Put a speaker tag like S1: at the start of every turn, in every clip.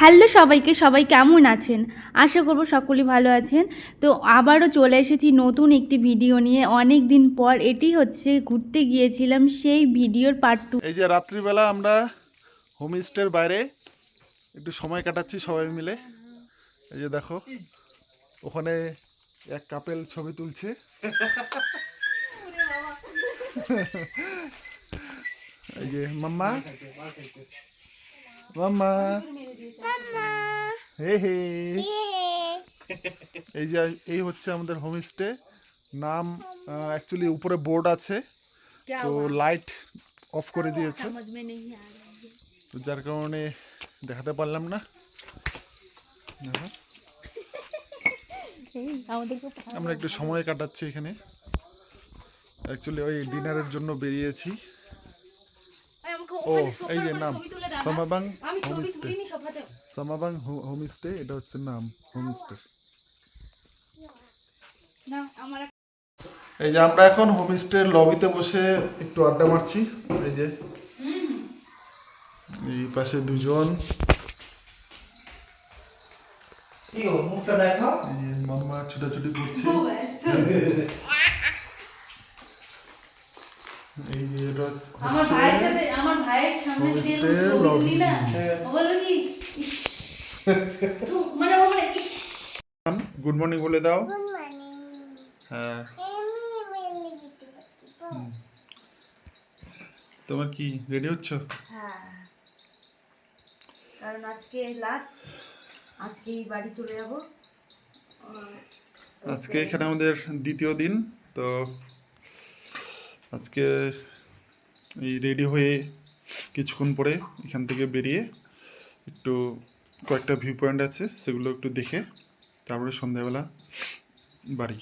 S1: Hello সবাইকে, সবাই কেমন আছেন? আশা করব সকলেই ভালো আছেন। তো আবারও চলে এসেছি নতুন একটি ভিডিও নিয়ে। অনেক দিন পর এটি হচ্ছে ঘুরতে গিয়েছিলাম সেই ভিডিওর পার্ট টু
S2: এই যে রাত্রিবেলা আমরা হোমস্টের বাইরে একটু সময় কাটাচ্ছি সবাই মিলে। এই যে দেখো, ওখানে এক কাপেল ছবি তুলছে। এই যে মাম্মা মাম্মা। হে হে। এই যে এই হচ্ছে আমাদের হোমস্টে নাম অ্যাকচুয়ালি উপরে বোর্ড আছে। তো লাইট অফ করে দিয়েছে। তো যার কারণে দেখাতে পারলাম না। আমরা একটু সময় কাটাচ্ছি এখানে। অ্যাকচুয়ালি ওই ডিনারের জন্য বেরিয়েছি। ও এই যে নাম সামাবাং হোমস্টে। সামাবাং হোমস্টে এটা হচ্ছে নাম হোমস্টে। এই যে আমরা এখন হোমস্টের লবিতে বসে একটু আড্ডা মারছি এই যে। এই পাশে দুজন।
S3: মুখটা দেখো।
S2: মাম্মা ছুটাছুটি করছে। এই
S1: আমার ভাইয়ের সাথে আমার ভাইয়ের সামনে যদি এরকম ছবি তুলি না। ও কি মানে ও মানে
S2: গুড মর্নিং বলে দাও। হ্যাঁ। তোমার কি রেডি হচ্ছ?
S1: হ্যাঁ। কারণ আজকে লাস্ট আজকেই বাড়ি চলে যাব।
S2: আজকে এখানে আমাদের দ্বিতীয় দিন তো আজকে এই রেডি হয়ে কিছুক্ষণ পরে এখান থেকে বেরিয়ে একটু কয়েকটা ভিউ পয়েন্ট আছে সেগুলো একটু দেখে তারপরে সন্ধ্যাবেলা বাড়ি।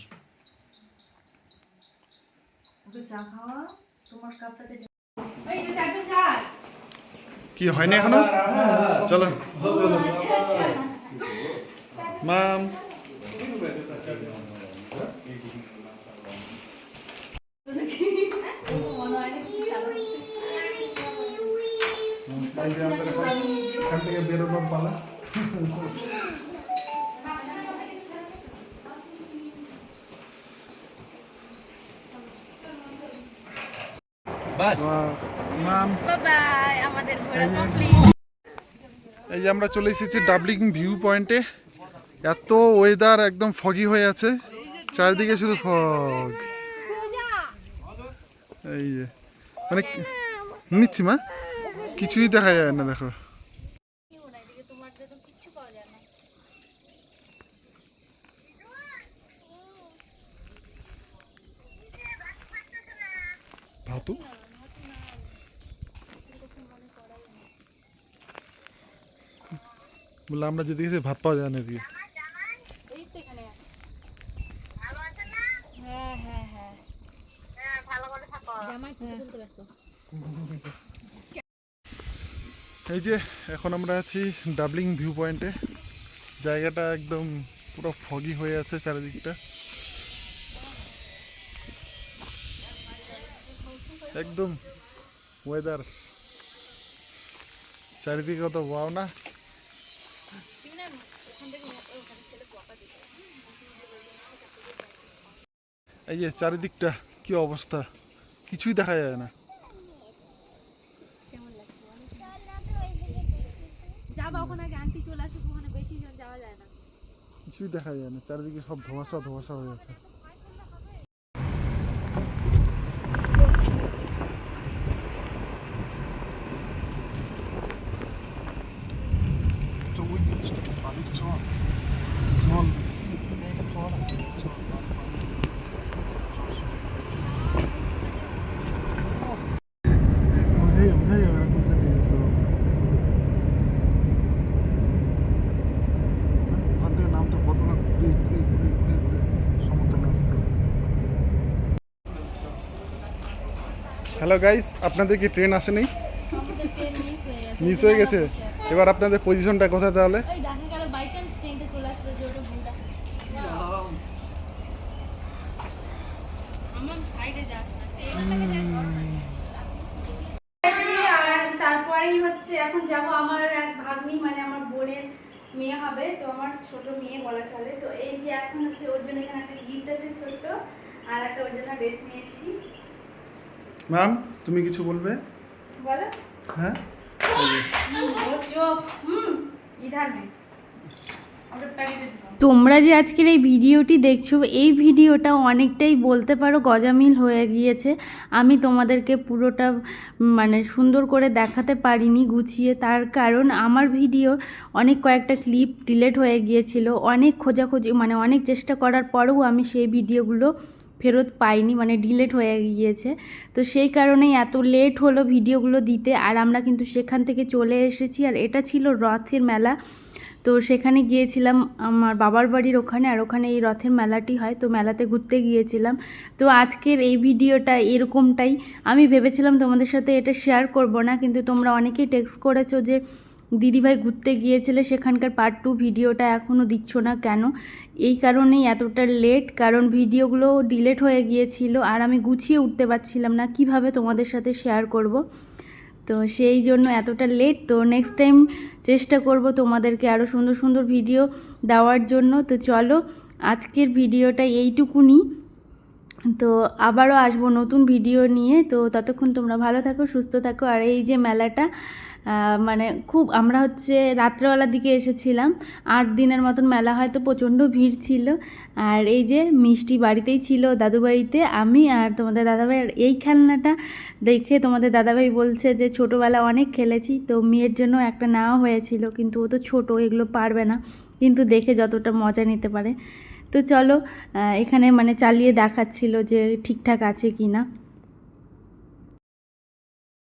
S2: কি হয়নি এখনও? চলো।
S1: আচ্ছা আচ্ছা।
S2: মাম। এই যে আমাদের এখন এখান থেকে বেরোনোর পালা
S3: বাস
S2: মাম
S1: বাই আমাদের ঘোরা কমপ্লিট
S2: এই যে আমরা চলে এসেছি ডাবলিং ভিউ পয়েন্টে। এত ওয়েদার একদম ফগি হয়ে আছে। চারিদিকে শুধু ফগ এই যে। মানে নিচ্ছি মা। কিছুই দেখা যায় না দেখো। ভাতু? বললাম আমরা যেদিকে গেছি ভাত পাওয়া যায় না এদিকে।
S1: হ্যাঁ হ্যাঁ হ্যাঁ। জামাই তুলতে ব্যস্ত।
S2: এই যে, এখন আমরা আছি ডাবলিং ভিউ পয়েন্টে জায়গাটা একদম পুরো ফগি হয়ে আছে চারিদিকটা। একদম ওয়েদার চারিদিকে কত ওয়াও না। এই যে, চারিদিকটা কি অবস্থা? কিছুই দেখা যায় না।
S1: যাবা ওখানে আগে আন্টি চলে আসুক ওখানে বেশি জন যাওয়া যায় না।
S2: কিছুই দেখা যায় না, চারিদিকে সব ধোঁয়াশা ধোঁয়াশা হয়ে আছে। হ্যালো গাইস আপনাদের কি ট্রেন আসেনি?
S1: মিস হয়ে গেছে।
S2: এবার আপনাদের পজিশনটা কোথায় তাহলে?
S1: তারপরেই হচ্ছে এখন যাব আমার এক ভাগ্নি মানে আমার বোনের মেয়ে হবে তো আমার ছোট মেয়ে বলা চলে। তো এই যে এখন হচ্ছে ওর জন্য এখানে একটা গিফট আছে ছোট আর একটা ওর জন্য ড্রেস নিয়েছি।
S2: ম্যাম তুমি কিছু বলবে? হ্যাঁ?
S1: তোমরা যে আজকের এই ভিডিওটি দেখছ এই ভিডিওটা অনেকটাই বলতে পারো গজামিল হয়ে গিয়েছে। আমি তোমাদেরকে পুরোটা মানে সুন্দর করে দেখাতে পারিনি গুছিয়ে। তার কারণ আমার ভিডিও অনেক কয়েকটা ক্লিপ ডিলেট হয়ে গিয়েছিল। অনেক খোঁজাখুঁজি মানে অনেক চেষ্টা করার পরেও আমি সেই ভিডিওগুলো ফেরত পাইনি মানে ডিলেট হয়ে গিয়েছে। তো সেই কারণেই এত লেট হলো ভিডিওগুলো দিতে, আর আমরা কিন্তু সেখান থেকে চলে এসেছি। আর এটা ছিল রথের মেলা। তো সেখানে গিয়েছিলাম আমার বাবার বাড়ির ওখানে, আর ওখানে এই রথের মেলাটি হয়। তো মেলাতে ঘুরতে গিয়েছিলাম। তো আজকের এই ভিডিওটা এরকমটাই। আমি ভেবেছিলাম তোমাদের সাথে এটা শেয়ার করব না, কিন্তু তোমরা অনেকেই টেক্সট করেছ যে দিদিভাই ঘুরতে গিয়েছিলে সেখানকার পার্ট টু ভিডিওটা এখনও দিচ্ছ না কেন? এই কারণেই এতটা লেট কারণ ভিডিওগুলো ডিলেট হয়ে গিয়েছিল আর আমি গুছিয়ে উঠতে পারছিলাম না, কীভাবে তোমাদের সাথে শেয়ার করব? তো সেই জন্য এতটা লেট তো নেক্সট টাইম চেষ্টা করব তোমাদেরকে আরও সুন্দর সুন্দর ভিডিও দেওয়ার জন্য। তো চলো, আজকের ভিডিওটা এইটুকুনি। তো আবারও আসব নতুন ভিডিও নিয়ে। তো ততক্ষণ তোমরা ভালো থাকো, সুস্থ থাকো। আর এই যে মেলাটা মানে খুব আমরা হচ্ছে রাত্রেবেলার দিকে এসেছিলাম। আট দিনের মতন মেলা হয়তো প্রচণ্ড ভিড় ছিল। আর এই যে মিষ্টি বাড়িতেই ছিল দাদু বাড়িতে আমি আর তোমাদের দাদাভাই এই খেলনাটা দেখে তোমাদের দাদাভাই বলছে যে ছোটোবেলা অনেক খেলেছি, তো মেয়ের জন্য একটা নেওয়া হয়েছিল, কিন্তু ও তো ছোটো, এগুলো পারবে না। কিন্তু দেখে যতটা মজা নিতে পারে। তো চলো এখানে মানে চালিয়ে দেখাচ্ছিল যে ঠিকঠাক আছে কি না